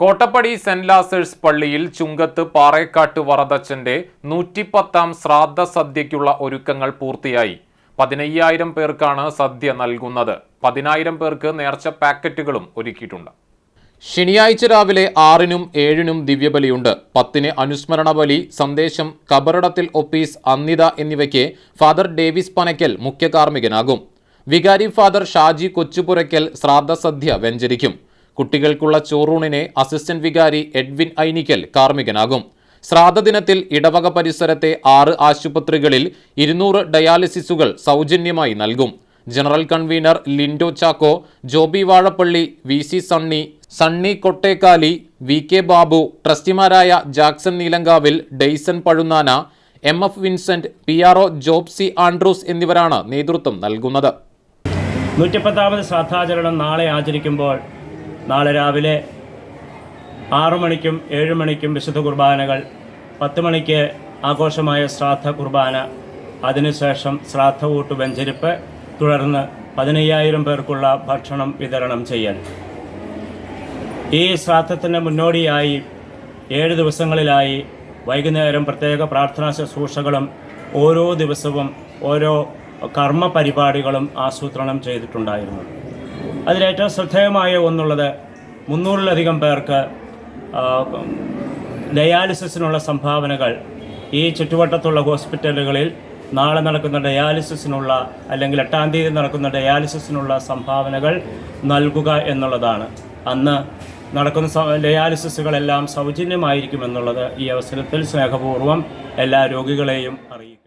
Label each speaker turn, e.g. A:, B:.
A: Kottappadi saint Lazarus പള്ളിയിൽ ചുങ്കത്ത് പാറേക്കാട്ട് വറദച്ചന്റെ നൂറ്റിപ്പത്താം ശ്രാദ്ധ സദ്യയ്ക്കുള്ള ഒരുക്കങ്ങൾ പൂർത്തിയായി. പതിനയ്യായിരം പേർക്കാണ് സദ്യ നൽകുന്നത്. പതിനായിരം പേർക്ക് നേർച്ച പാക്കറ്റുകളും ഒരുക്കിയിട്ടുണ്ട്. ശനിയാഴ്ച രാവിലെ ആറിനും ഏഴിനും ദിവ്യബലിയുണ്ട്. പത്തിന് അനുസ്മരണ ബലി സന്ദേശം കബറിടത്തിൽ ഒപ്പീസ് അന്നിത എന്നിവയ്ക്ക് ഫാദർ ഡേവിസ് പനയ്ക്കൽ മുഖ്യ കാർമ്മികനാകും വികാരി ഫാദർ ഷാജി കൊച്ചുപുരയ്ക്കൽ ശ്രാദ്ധ സദ്യ വെഞ്ചരിക്കും. കുട്ടികൾക്കുള്ള ചോറൂണിനെ അസിസ്റ്റന്റ് വികാരി എഡ്വിൻ ഐനിക്കൽ കാർമ്മികനാകും. ശ്രാദ്ധ ദിനത്തിൽ ഇടവക പരിസരത്തെ ആറ് ആശുപത്രികളിൽ ഇരുന്നൂറ് ഡയാലിസിസുകൾ സൗജന്യമായി നൽകും. General convener Lindo Chacko Joby Vazhappally V C Sunny Sunny Kottekkali V K Babu ട്രസ്റ്റിമാരായ Jackson Neelankavil Dayson Pazhunnana M F Vincent P R O Job C Andrews എന്നിവരാണ് നേതൃത്വം നൽകുന്നത്.
B: നൂറ്റിപ്പത്താമത് ശ്രദ്ധാചരണം നാളെ ആചരിക്കുമ്പോൾ നാളെ രാവിലെ ആറു മണിക്കും ഏഴ് മണിക്കും വിശുദ്ധ കുർബാനകൾ പത്ത് മണിക്ക് ആഘോഷമായ ശ്രാദ്ധ കുർബാന അതിനുശേഷം ശ്രാദ്ധ ഊട്ട് വെഞ്ചരിപ്പ് തുടർന്ന് പതിനയ്യായിരം പേർക്കുള്ള ഭക്ഷണം വിതരണം ചെയ്യൽ ഈ ശ്രാദ്ധത്തിന് മുന്നോടിയായി ഏഴ് ദിവസങ്ങളിലായി വൈകുന്നേരം പ്രത്യേക പ്രാർത്ഥനാ ശുശ്രൂഷകളും ഓരോ ദിവസവും ഓരോ കർമ്മ പരിപാടികളും ആസൂത്രണം ചെയ്തിട്ടുണ്ടായിരുന്നു. അതിലേറ്റവും ശ്രദ്ധേയമായ ഒന്നുള്ളത് മുന്നൂറിലധികം പേർക്ക് ഡയാലിസിസിനുള്ള സംഭാവനകൾ ഈ ചുറ്റുവട്ടത്തുള്ള ഹോസ്പിറ്റലുകളിൽ നാളെ നടക്കുന്ന ഡയാലിസിസിനുള്ള അല്ലെങ്കിൽ എട്ടാം തീയതി നടക്കുന്ന ഡയാലിസിസിനുള്ള സംഭാവനകൾ നൽകുക എന്നുള്ളതാണ്. അന്ന് നടക്കുന്ന ഡയാലിസിസുകളെല്ലാം സൗജന്യമായിരിക്കുമെന്നുള്ളത് ഈ അവസരത്തിൽ സ്നേഹപൂർവം എല്ലാ രോഗികളെയും അറിയിക്കും